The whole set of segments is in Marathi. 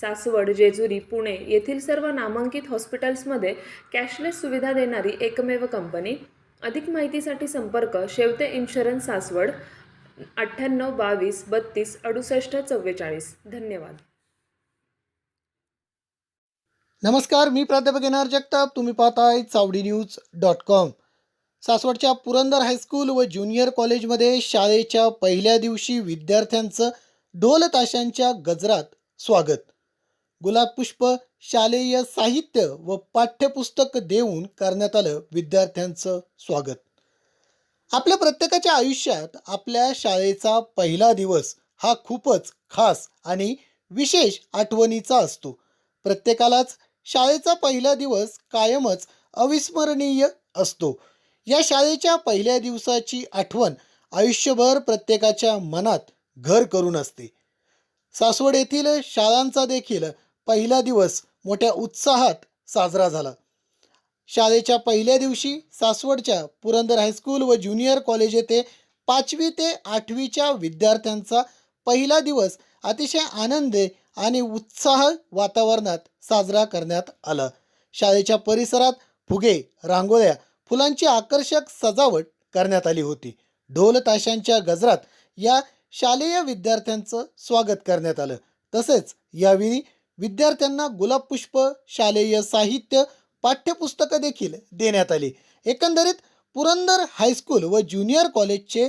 सासवड जेजुरी पुणे येथील सर्व नामांकित हॉस्पिटल्समध्ये कॅशलेस सुविधा देणारी एकमेव कंपनी. अधिक माहितीसाठी संपर्क शेवते इन्शुरन्स सासवड अठ्ठ्याण्णव बावीस बत्तीस अडुसष्ट चव्वेचाळीस. धन्यवाद. नमस्कार मी प्राध्यापक येणार जगताप. तुम्ही पाहताय चावडी न्यूज डॉट कॉम. सासवडच्या पुरंदर हायस्कूल व ज्युनियर कॉलेजमध्ये शाळेच्या पहिल्या दिवशी विद्यार्थ्यांचं ढोल ताशांच्या गजरात स्वागत. गुलाब पुष्प शालेय साहित्य व पाठ्यपुस्तक देऊन करण्यात आलं विद्यार्थ्यांचं स्वागत. आपल्या प्रत्येकाच्या आयुष्यात आपल्या शाळेचा पहिला दिवस हा खूपच खास आणि विशेष आठवणीचा असतो. प्रत्येकालाच शाळेचा पहिला दिवस कायमच अविस्मरणीय असतो. या शाळेच्या पहिल्या दिवसाची आठवण आयुष्यभर प्रत्येकाच्या मनात घर करून असते. सासवड येथील शाळांचा देखील पहिला दिवस मोठ्या उत्साहात साजरा झाला. शाळेच्या पहिल्या दिवशी सासवडच्या पुरंदर हायस्कूल व ज्युनियर कॉलेज येथे पाचवी ते आठवीच्या विद्यार्थ्यांचा पहिला दिवस अतिशय आनंदी आणि उत्साह वातावरणात साजरा करण्यात आला. शाळेच्या परिसरात फुगे रांगोळ्या फुलांची आकर्षक सजावट करण्यात आली होती. ढोल ताशांच्या गजरात या शालेय विद्यार्थ्यांचं स्वागत करण्यात आलं. तसेच यावेळी विद्यार्थ्यांना गुलाबपुष्प शालेय साहित्य पाठ्यपुस्तकं देखील देण्यात आली. एकंदरीत पुरंदर हायस्कूल व ज्युनियर कॉलेजचे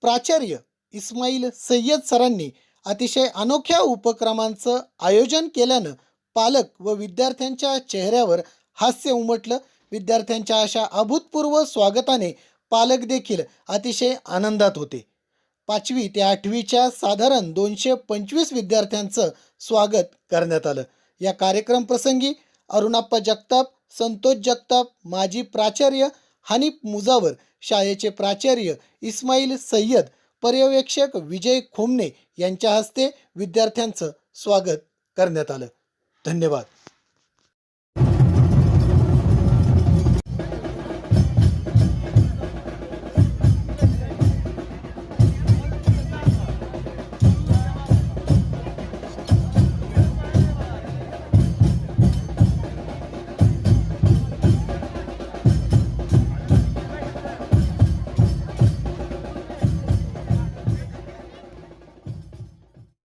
प्राचार्य इस्माईल सय्यद सरांनी अतिशय अनोख्या उपक्रमांचं आयोजन केल्यानं पालक व विद्यार्थ्यांच्या चेहऱ्यावर हास्य उमटलं. विद्यार्थ्यांच्या अशा अभूतपूर्व स्वागताने पालक देखील अतिशय आनंदात होते. पाचवी ते आठवीच्या साधारण दोनशे पंचवीस विद्यार्थ्यांचं स्वागत करण्यात आलं. या कार्यक्रम प्रसंगी अरुणाप्पा जगताप संतोष जगताप माजी प्राचार्य हनीफ मुजावर शाळेचे प्राचार्य इस्माईल सय्यद पर्यवेक्षक विजय खोमने यांच्या हस्ते विद्यार्थ्यांचं स्वागत करण्यात आलं. धन्यवाद.